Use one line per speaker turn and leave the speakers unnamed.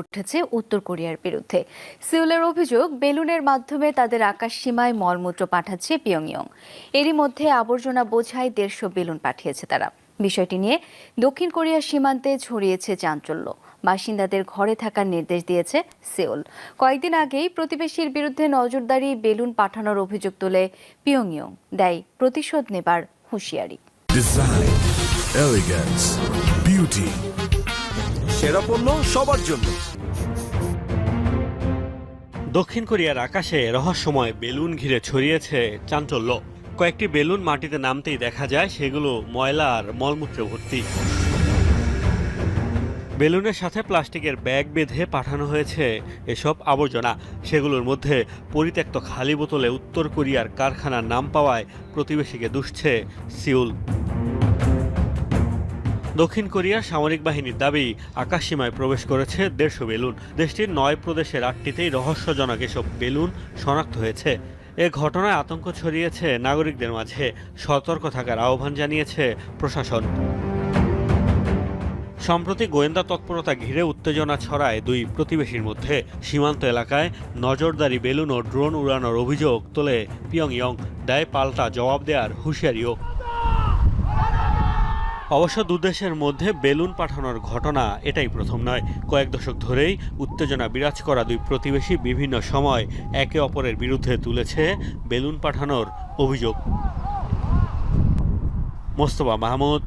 উঠেছে উত্তর কোরিয়ার বিরুদ্ধে। সিউলের অভিযোগ, বেলুনের মাধ্যমে তাদের আকাশ সীমায় মলমূত্র পাঠাচ্ছে পিয়ংইয়ং। এরই মধ্যে আবর্জনা বোঝাই দেড়শো বেলুন পাঠিয়েছে তারা। বিষয়টি নিয়ে দক্ষিণ কোরিয়ার সীমান্তে ছড়িয়েছে চাঞ্চল্য। বাসিন্দাদের ঘরে থাকার নির্দেশ দিয়েছে সেউল। কয়েকদিন আগেই প্রতিবেশীর বিরুদ্ধে নজরদারি বেলুন পাঠানোর অভিযোগ তুলে পিয়ংইয়ং, দেয় প্রতিশোধ নেবার হুঁশিয়ারি.
সেরা পণ্য সবার জন্য।
দক্ষিণ কোরিয়ার আকাশে রহস্যময় বেলুন ঘিরে ছড়িয়েছে চাঞ্চল্য। কয়েকটি বেলুন মাটিতে নামতেই দেখা যায়, সেগুলো ময়লা আর মলমূত্রে ভর্তি। বেলুনের সাথে প্লাস্টিকের ব্যাগ বেঁধে পাঠানো হয়েছে এসব আবর্জনা। সেগুলোর মধ্যে পরিত্যক্ত খালি বোতলে উত্তর কোরিয়ার কারখানার নাম পাওয়ায় প্রতিবেশীকে দুষছে সিউল। দক্ষিণ কোরিয়ার সামরিক বাহিনীর দাবি, আকাশসীমায় প্রবেশ করেছে দেড়শো বেলুন। দেশটির নয় প্রদেশের আটটিতেই রহস্যজনক এসব বেলুন শনাক্ত হয়েছে। এ ঘটনায় আতঙ্ক ছড়িয়েছে নাগরিকদের মাঝে। সতর্ক থাকার আহ্বান জানিয়েছে প্রশাসন। সম্প্রতি গোয়েন্দা তৎপরতা ঘিরে উত্তেজনা ছড়ায় দুই প্রতিবেশীর মধ্যে। সীমান্ত এলাকায় নজরদারি বেলুন ও ড্রোন উড়ানোর অভিযোগ তোলে পিয়ংইয়ং। দেয় পাল্টা জবাব দেওয়ার হুঁশিয়ারিও অবশ্য দুদেশের মধ্যে বেলুন পাঠানোর ঘটনা এটাই প্রথম নয়। কয়েক দশক ধরেই উত্তেজনা বিরাজ করা দুই প্রতিবেশী বিভিন্ন সময় একে অপরের বিরুদ্ধে তুলেছে বেলুন পাঠানোর অভিযোগ। মোস্তফা মাহমুদ